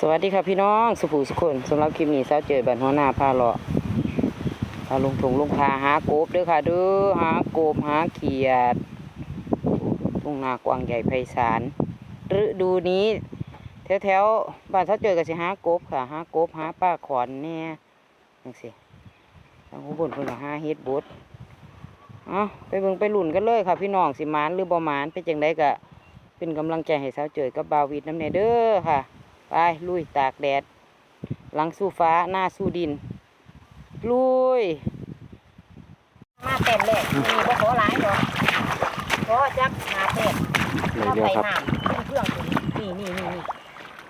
สวัสดีครับพี่น้องสุภูสุคนสำหรับคลิปนี้เช้าเจอบันหัวหน้าพาเลาะพาลงทงลงพาหากบเด้อค่ะเด้อหากบหาเขียดทุ่งนากว้างใหญ่ไพศาลฤดูนี้แถวแถวบ้านเช้าเจอก็สิหากบค่ะหากบหาป้าขอนเนี่ยจังสิทางอุบลเพิ่นก็หาเฮ็ดบดเอาไปเบิ่งไปหลุ่นกันเลยค่ะพี่น้องสิมานหรือบ่มานเป็นจังไดก็เป็นกำลังใจให้เช้าเจอกับบาวิดน้ำแน่เด้อค่ะ ไปลุยตากแดด หลังสู้ฟ้าหน้าสู้ดิน ลุย มาเต็มเลยมีบ่ขอหลายดอกขอจักหาเต็มเลยถ้าเดียไปวครับน้ำขึ้นเครื่องขึ้นนี่นี่นี่นี่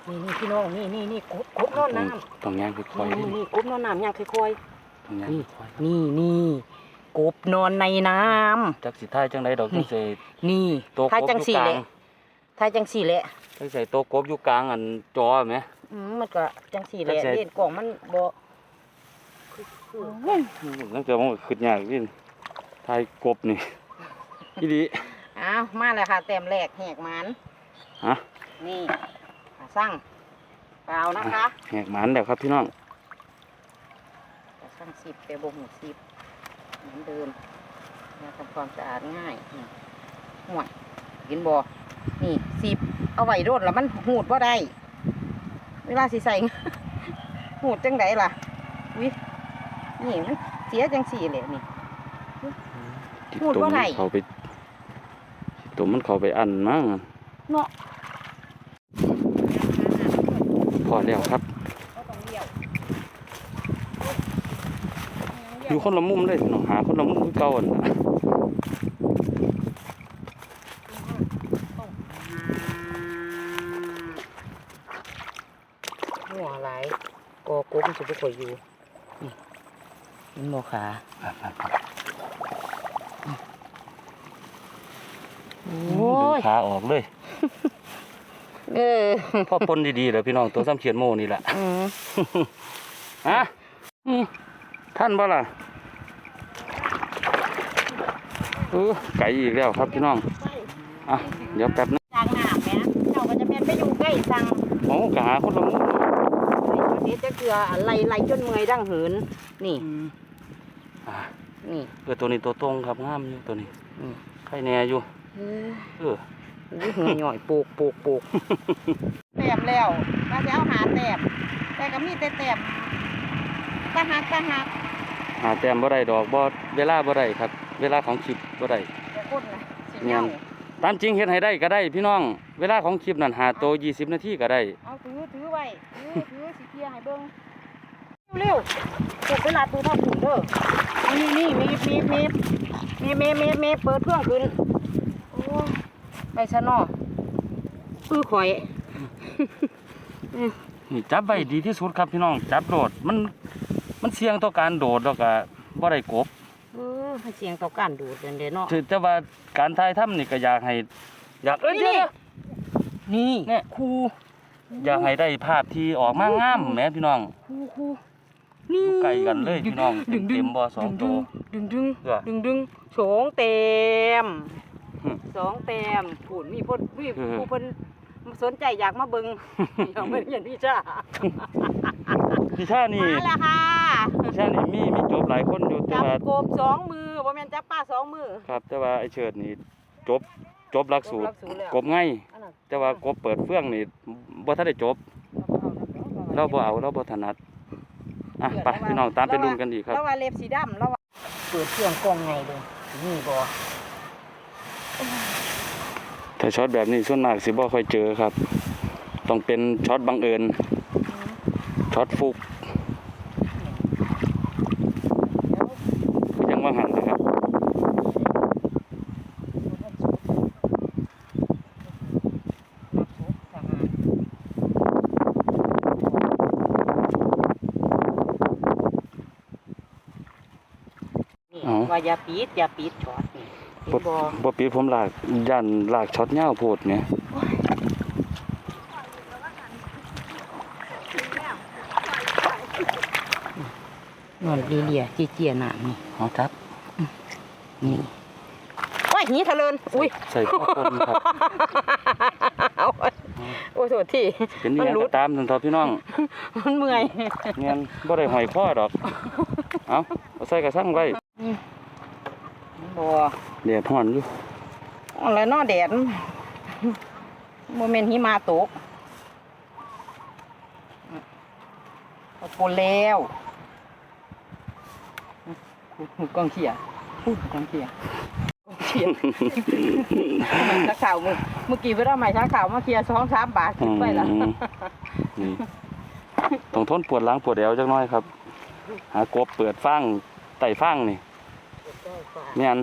นี่นี่พี่น้องนี่นี่นี่กบกบนอนน้ต้องย่างค่ำอยนี่นี่กบนอนน้ำย่างค่อยๆต้องย่างค่อยๆนี่นี่กบนอนในน้จักสิท้ายจังไดดอกจังใส่ำนี่ตัวกถ้าบจังอยู่สี่กลาแหงละ ถ้าจังสี่แหละจังใส่ตัวกบอยู่กลางอันจอไหมอืมมันก็จังสี่แหละจังสิเล่นกล่องมันบ่นั่นเกิดมันก็ขึ้นยากวินทายกบนี่อีหลีอ้าวมาแล้วค่ะเต็มแรกแหกมันฮะนี่อะสั่งเปล่านะคะแหกหมันแล้วครับพี่น้องจะสั่งสิบแต่บ่หูสิบเหมือนเดิมยาทำความสะอาดง่ายนี่ห่วย กินบ่นี่สิบเอาไว้รดแล้วมันหูดบ่ได้เวลาสิใส่หูดจังไดล่ะวินี่มันเสียจังสี่เลยนี่พูดว่าไรตัวมันเข้าไปตัวมันเข้าไปอันมั้งเนาะพอแล้วครับก็ต้องเลี้ยวอยู่คนละมุมเลยพี่น้องหาคนละมุมคือเก่าอันน่ะ หัวหลายกอกบมันสิบ่ค่อยอยู่นี่มันบ่ขาโอ้ยดึงขาออกเลย เออพอปนดีๆแล้วพี่น้องตัวซ้ำเขียนโมนี่แหละอืมฮะอืมท่านบ่ล่ะเออไก่อีกแล้วครับพี่น้อง อะ เดี๋ยวแป๊บนึงจางน้ำแหม่เจ้าก็จะเป็นไปอยู่ใกล้สั่งโอ้กหาคนละมุม เดี๋ยวจะเกลือไหลไหลจนเมื่อยดังเหิน นี่อะนี่ เออตัวนี้ตัวตรงครับงามอยู่ตัวนี้อืม ไข่แน่อยู่ เออเอออุ้ยเหือหน่อยปลูกปลูกปลูกแต้มแล้วมาจะเอาหาแต้มแต่ก็มีแต่แต้มตาหักตาหักหาแต้มบ่ได้ดอกบ่เวลาบ่ได้ครับ เวลาของคลิปบ่ได้ แต่คนนะสิแม่เงานตามจริงเฮ็ดให้ได้ก็ได้พี่น้อง เวลาของคลิปนั่นหาโตว20 นาทีก็ได้ เอาถือถือไว้ถือถือสิเคลียร์ให้เบิ่ง เร็วๆปลูกเวลาตัวเท่าถุงเด้อนี่นี่มีมีมีมีมีมีมีเปิดเครื่องขึ้นโอ้ยไปซะเนาะอื้อข่อยนี่จับไว้ดีที่สุดครับพี่น้อง จับโดดมันมันเสี่ยงต่อการโดดแล้วก็บ่ได้กบเออให้เสียงต่อการดูดเด่นเด่นเนาะถือแต่ว่าการถ่ายทำนี่ก็อยากให้ อยากเอ้ยนี่เดี๋ยวนี่เนี่ยครูอยากให้ได้ภาพที่ออกมางามแหมพี่น้องครูครู อยู่ใกล้กันเลยพี่น้องดึงดึเต็งมบ่สองดึตัวดึงดึงเพื่อดึงดึงสองเต็มหึสองเต็มผูนมีพ่นมีเออผู้เพิ่นสนใจอยากมาเบิ่งอยากมาเรียนวิชาพี่ชานี่มาแล้วค่ะพี่ชานี่มีมีจบหลายคนอยู่แต่จับว่ากบสองมือบ่แม่นจับป้าสองมือครับ แต่ว่าไอ้เชิดนี่จบจบหลักสูตรจบหลักสูตรแล้วกบง่ายอันนั้นแต่ว่ากบเปิดเฟื่องนี่บ่ทันได้จบเราบ่เอาเราบ่ถนัด อะไปพี่น้องตามไปลุ้นกันอีกครับแล้วว่าเล็บสีดำแล้วว่าเปิดเครื่องกล้องไงเด้อนี่บ่ถ้าช็อตแบบนี้ส่วนมากสิบ่ค่อยเจอครับ ต้องเป็นช็อตบังเอิญช็อตฟุกยังว่าหันนะครับ นี่ อ๋อ ว่าอย่าปิดอย่าปิดช็อตนี่เห็นบ่บ่บ่ปีดผมลากยันลากช็อตยาวโพดเนี่ยนอนเลียๆเจียๆหน้านี่เอาครับนี่โอ้ยหีทะเลินอุ้ยใส่ข้าวต้นครับเอาโอ้โทษทีเป็นนี่มันยังรุก็ดตามนั่นเถอะพี่น้องมันเมื่อยเงี้ยบ่ได้หอยคอดอก เอาเอาใส่กระสังไว้ บ่เดี๋ยวห่อนอยู่อะไรเนอแดดโมเมนต์หิมะตกเอาปนแล้วกองเขียกองเขียกองเขียชักข่าวมือเมื่อกี้เวลาใหม่ชักข่าวมาเคลียร์สองสามบาทขึ้นไปละอืมนี่ต้องทนปวดหลังปวดแอวจักหน่อยครับ หากบเปิดฟางไต่ฟางนี่ แม่น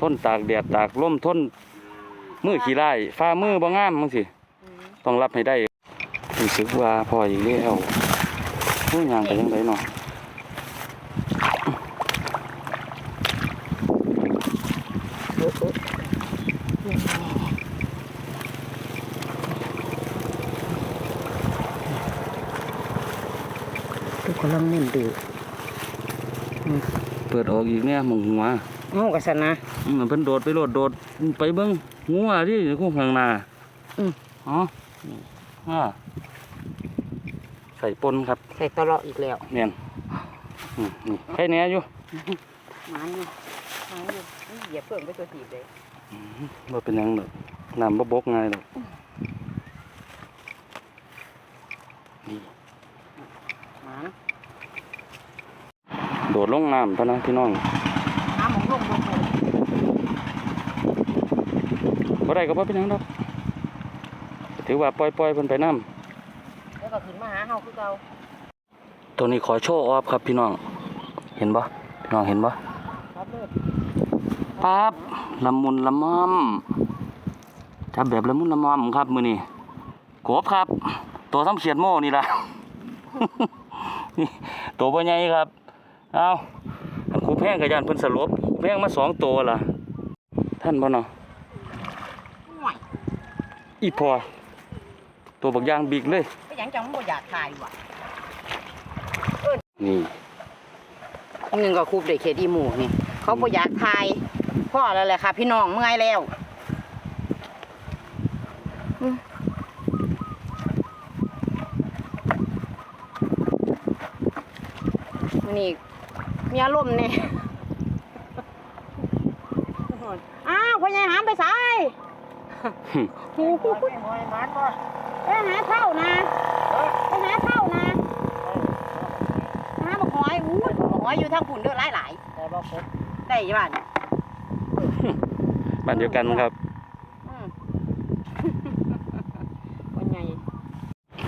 ทนตากแดดตากลมทนมือขี้ไล่ฟ้ามือบ่งามจังซี่ต้องรับให้ได้รู้สึกว่าพออีกแล้วผู้ยางไปจังไดเนาะทุกคนลังเน่นดื้อ เปิดออกอีกเนี่ยหมองหัวเอากระสันนะอืมเพิ่นโดดไปโลดโดดไปเบิ่งงัวที่คู่ข้างหน้าอืมอ๋ออ่าใส่ปนครับใส่ตลอดอีกแล้วแม่นอืมนี่ใครแหน่อยู่หมันอยู่หมันอยู่นี่เหยียบเพิ่มไปตัวถีบเลยบ่เป็นหยังดอกน้ำบ่บกง่ายดอกนี่ หมัน โดดลงน้ำพะนะพี่น้องน้ำหมองลงลงลงบ่ได้ก็บ่เป็นหยังดอกถือว่าปล่อยปล่อยเพิ่นไปน้แล้วก็ขึ้นมาหาเฮาคือเก่าำตัวนี้ขอโชว์ออฟครับพี่น้อง เห็นบ่พี่น้องเห็นบ่ครับเลยปั๊บละมุนละม่อมจับแบบละมุนละม่อมครับมื้อนี้กบครับ ตัวซ้ำเขียดโม่นี่ล่ะ นี่ตัวบ่ใหญ่ครับ เอาอันครูแพงกับยานเพิ่นสลบครูแพงมาสองตัวล่ะ ท่านบ่เนาะห่วยอีพอ ตัวบักยางบิกเลยไปหยังจังบ่อยากถ่ายว่ะนี่เงินก็คูบได้เขตอีหมูนี่ เขาบ่อยากถ่ายพ่อแล้วแหละค่ะ พี่น้องเมื่อยแล้วอืมมื้อนี่ มีอารมณ์เนี่ยอ้าวพ่อใหญ่หามไปสายหูหูหูไปหาเท่านะไปหาเท่านะหาบักหอยอู้ยบักหอยอยู่ทางปุ่นเด้อหลายหลายๆได้บ่ครบได้ยี่บ้านบ้านเดียวกันครับอืมพ่อใหญ่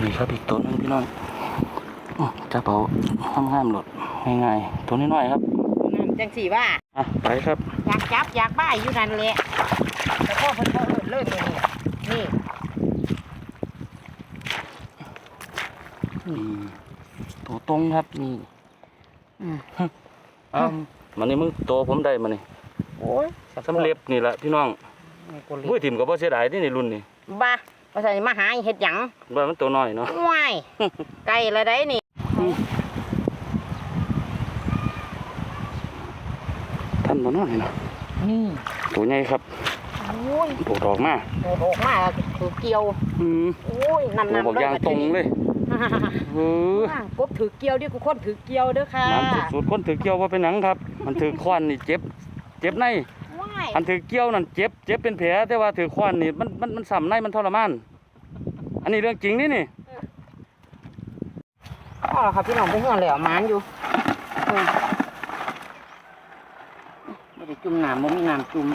นี่ครับอีกตัวหนึงพี่น้องอื้อจับเอาห้ามๆโหลด ง่ายๆตัวน้อยๆครับนั่นจังสี่ว่าอะไปครับ อยากจับอยากบ้ายอยู่นั่นแหละแต่พ่อเพิ่นบ่เอิ้นเลยตัวนี้นี่อืมตัวตรงครับนี่อืมเอ้ามันนี่มึงโตผมได้มานี่โอ้ยสำเร็จนี่แหละพี่น้องนี่กูมืรีอบถิ่มก็บ่เสียดายที่ในรุ่นนี่บ้าว่าใส่มาหาเฮ็ดหยังว่ามันตัวน้อยเนาะว้ายไก่ละได้นี่ ท่านบ่น้อยเนาะนี่ตัวใหญ่ครับโอ้ยโดดออกมาโดดออกมาถือเกี่ยวอืมโอ้ยนำตัวนำบอกยางตรงเลยเออกบถือเกี่ยวดิกูคนถือเกี่ยวเด้อค่ะน้ำสุดๆคนถือเกี่ยวว่าเป็นหนังครับ มันถือควันนี่เจ็บ เจ็บในว้ายอันถือเกี่ยวนั่นเจ็บเจ็บเป็นแผลแต่ว่าถือควันนี่มันมันมันสั่ในมันทรมาน อันนี้เรื่องจริงนี่นี่อ๋อครับพี่น้องไปเฮือนแล้วหมานอยู่อืมบ่ได้ จุ่มน้ำบ่มีน้ำจุ่ม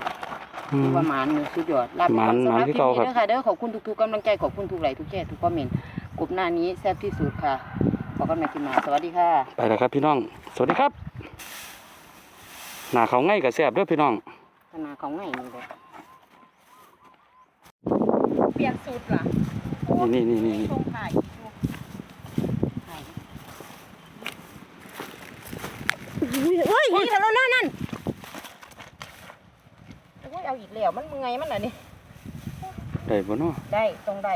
อืม คือว่าหมานอยู่สุดยอดลาไปหมานก่อนสำหหมานรับที่คลิปเก่านี้ครับเด้อค่ะเด้อขอบคุณทุกๆกำลังใจขอบคุณทุกไลค์ทุกแชร์ทุกคอมเมนต์กลุ่มหน้านี้แซ่บที่สุดค่ะบอกกันใหม่คลิปหน้าสวัสดีค่ะ ไปแล้วครับพี่น้อง สวัสดีครับ หน้าเขาง่ายกับแซ่บเด้วยพี่น้อง ขนาดของไงนี่เลยเปลี่ยนสูตรล่ะนี่นี่นี่นี่ ชงไข่เฮ้ยนี่แล้วนั่นนั่นโอ้ย เอาอีกแล้วมันเมื่อยมันอะนี่ได้บ่เนาะได้ตรงได้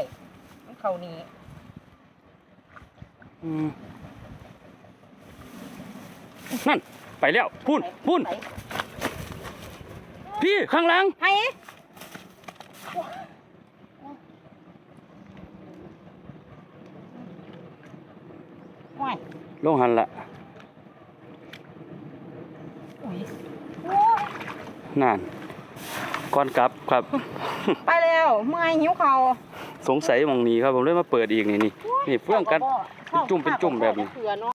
มันเขานี้นั่นไปแล้วพุ่นพุ่นพี่ข้างหลังให้ห้อลงหันละนั่น ก่อนกลับครับ ไปแล้วเมื่อยหิวเขาวสงสัยหมองนี้ครับผมเลยมาเปิดอีกนี่นี่นี่เฟื่องกันจุ่มเป็นจุ่มแบบนี้ เผื่อเนาะ